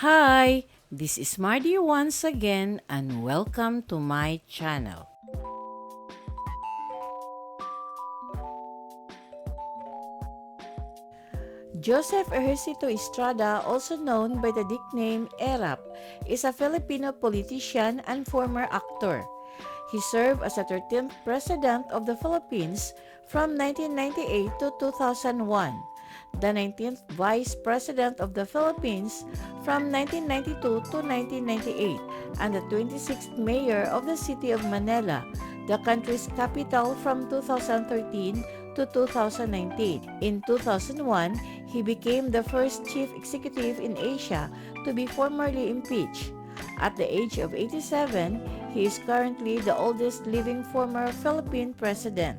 Hi, this is Mardy once again and welcome to my channel. Joseph Ejercito Estrada, also known by the nickname Erap, is a Filipino politician and former actor. He served as the 13th President of the Philippines from 1998 to 2001, the 19th Vice President of the Philippines from 1992 to 1998, and the 26th Mayor of the City of Manila, the country's capital from 2013 to 2019. In 2001, he became the first chief executive in Asia to be formally impeached. At the age of 87, he is currently the oldest living former Philippine president.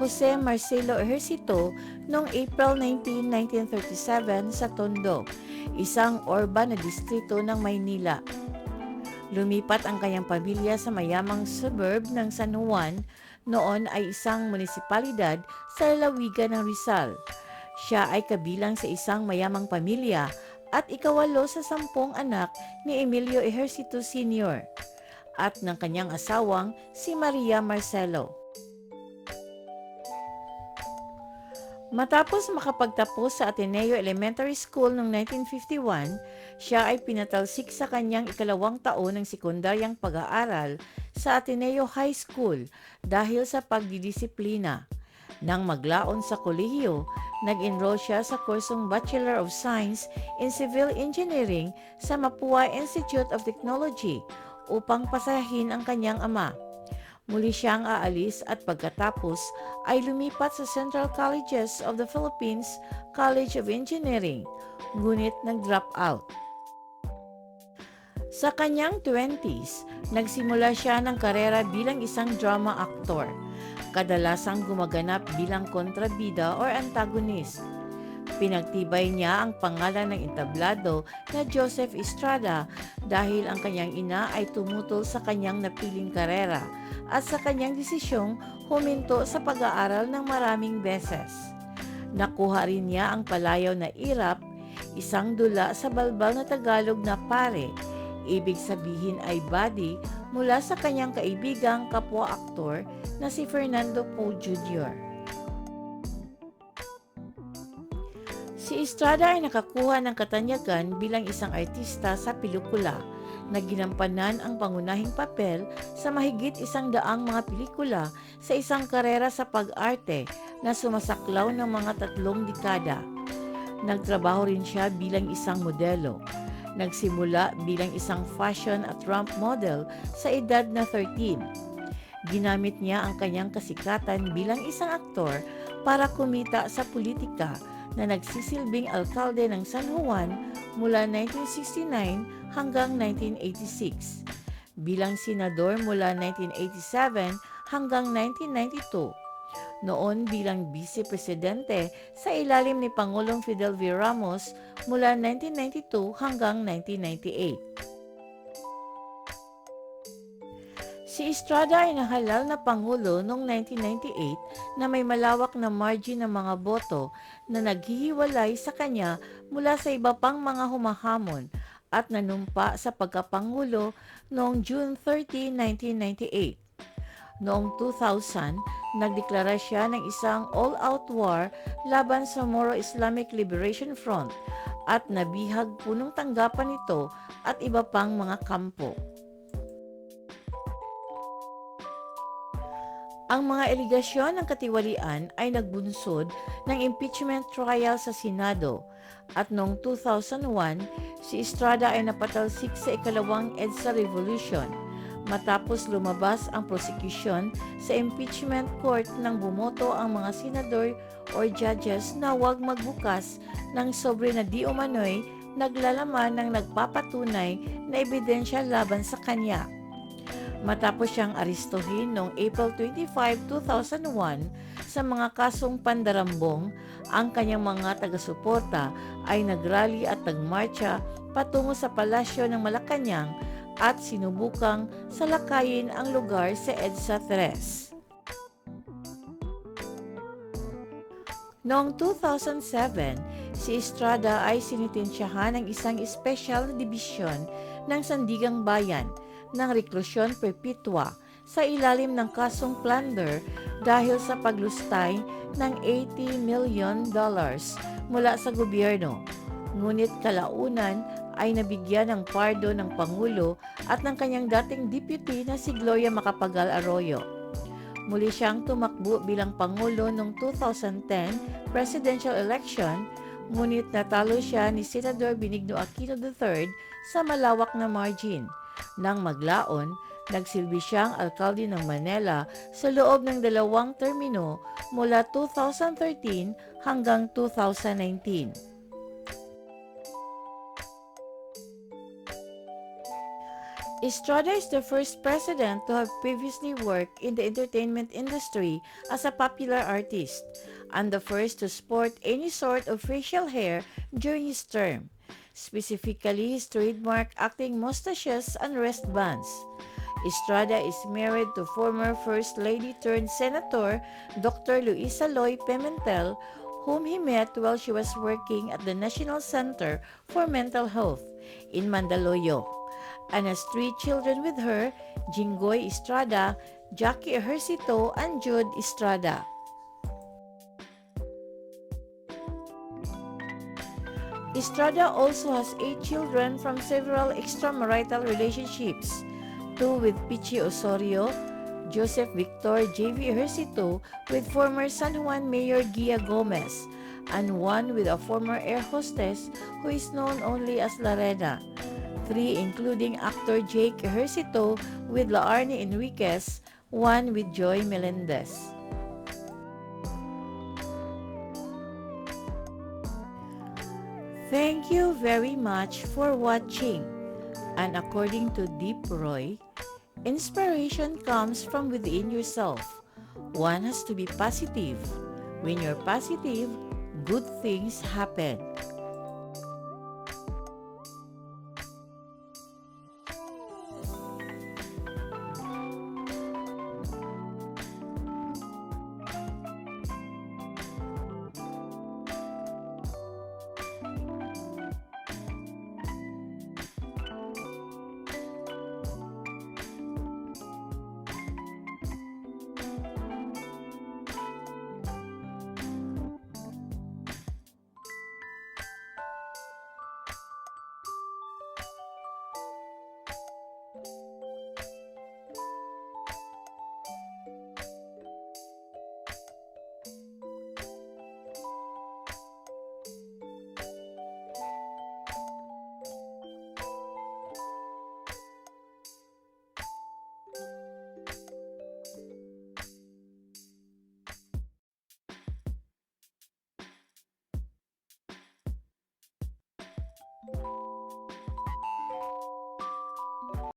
Jose Marcelo Ejercito noong April 19, 1937 sa Tondo, isang urban na distrito ng Maynila. Lumipat ang kanyang pamilya sa mayamang suburb ng San Juan, noon ay isang munisipalidad sa lalawigan ng Rizal. Siya ay kabilang sa isang mayamang pamilya at ikawalo sa sampung anak ni Emilio Ejercito Sr. at ng kanyang asawang si Maria Marcelo. Matapos makapagtapos sa Ateneo Elementary School noong 1951, siya ay pinatalsik sa kanyang ikalawang taon ng sekundaryang pag-aaral sa Ateneo High School dahil sa pagdidisiplina. Nang maglaon sa kolehiyo, nag-enroll siya sa kursong Bachelor of Science in Civil Engineering sa Mapua Institute of Technology upang pasahin ang kanyang ama. Muli siyang aalis at pagkatapos ay lumipat sa Central Colleges of the Philippines College of Engineering, ngunit nag-drop out. Sa kanyang 20s, nagsimula siya ng karera bilang isang drama actor, kadalasang gumaganap bilang kontrabida or antagonist. Pinagtibay niya ang pangalan ng entablado na Joseph Estrada dahil ang kanyang ina ay tumutol sa kanyang napiling karera at sa kanyang desisyong huminto sa pag-aaral ng maraming beses. Nakuha rin niya ang palayaw na irap, isang dula sa balbal na Tagalog na pare, ibig sabihin ay body mula sa kanyang kaibigang kapwa-aktor na si Fernando Poe Jr. Si Estrada ay nakakuha ng katanyagan bilang isang artista sa pelikula na ginampanan ang pangunahing papel sa mahigit isang daang mga pelikula sa isang karera sa pag-arte na sumasaklaw ng mga tatlong dekada. Nagtrabaho rin siya bilang isang modelo. Nagsimula bilang isang fashion at ramp model sa edad na 13. Ginamit niya ang kanyang kasikatan bilang isang aktor para kumita sa politika na nagsisilbing alkalde ng San Juan mula 1969 hanggang 1986, bilang senador mula 1987 hanggang 1992, noon bilang vice-presidente sa ilalim ni Pangulong Fidel V. Ramos mula 1992 hanggang 1998. Si Estrada ay nahalal na Pangulo noong 1998 na may malawak na margin ng mga boto na naghihiwalay sa kanya mula sa iba pang mga humahamon at nanumpa sa pagkapangulo noong June 30, 1998. Noong 2000, nagdeklara siya ng isang all-out war laban sa Moro Islamic Liberation Front at nabihag punong tanggapan nito at iba pang mga kampo. Ang mga eligasyon ng katiwalian ay nagbunsod ng impeachment trial sa Senado at noong 2001, si Estrada ay napatalsik sa ikalawang EDSA Revolution. matapos lumabas ang prosecution sa impeachment court nang bumoto ang mga senador or judges na huwag magbukas ng sobre na di umano'y naglalaman ng nagpapatunay na ebidensya laban sa kanya. Matapos siyang aristohin noong April 25, 2001 sa mga kasong pandarambong, ang kanyang mga taga-suporta ay nagrally at nagmarcha patungo sa palasyo ng Malacanang at sinubukang salakayin ang lugar sa EDSA 3. Noong 2007, si Estrada ay sinitensyahan ng isang espesyal na dibisyon ng Sandigang Bayan ng reklusyon perpetua sa ilalim ng kasong plunder dahil sa paglustay ng 80 million dollars mula sa gobyerno. Ngunit kalaunan ay nabigyan ng pardo ng Pangulo at ng kanyang dating deputy na si Gloria Macapagal Arroyo. Muli siyang tumakbo bilang Pangulo noong 2010 presidential election, ngunit natalo siya ni Senador Benigno Aquino III sa malawak na margin. Nang maglaon, nagsilbi siyang alkalde ng Manila sa loob ng dalawang termino mula 2013 hanggang 2019. Estrada is the first president to have previously worked in the entertainment industry as a popular artist and the first to sport any sort of facial hair during his term, specifically his trademark acting mustaches and wristbands. Estrada is married to former First Lady turned Senator Dr. Luisa Loy Pimentel, whom he met while she was working at the National Center for Mental Health in Mandaluyong and has three children with her, Jinggoy Estrada, Jackie Ejercito, and Jude Estrada. Estrada also has eight children from several extramarital relationships, two with Pichi Osorio, Joseph Victor J.V. Ejercito with former San Juan Mayor Gia Gomez, and one with a former air hostess who is known only as Larena three including actor Jake Ejercito with Laarni Enriquez, one with Joy Melendez. Thank you very much for watching. And according to Deep Roy, inspiration comes from within yourself. One has to be positive. When you're positive, good things happen.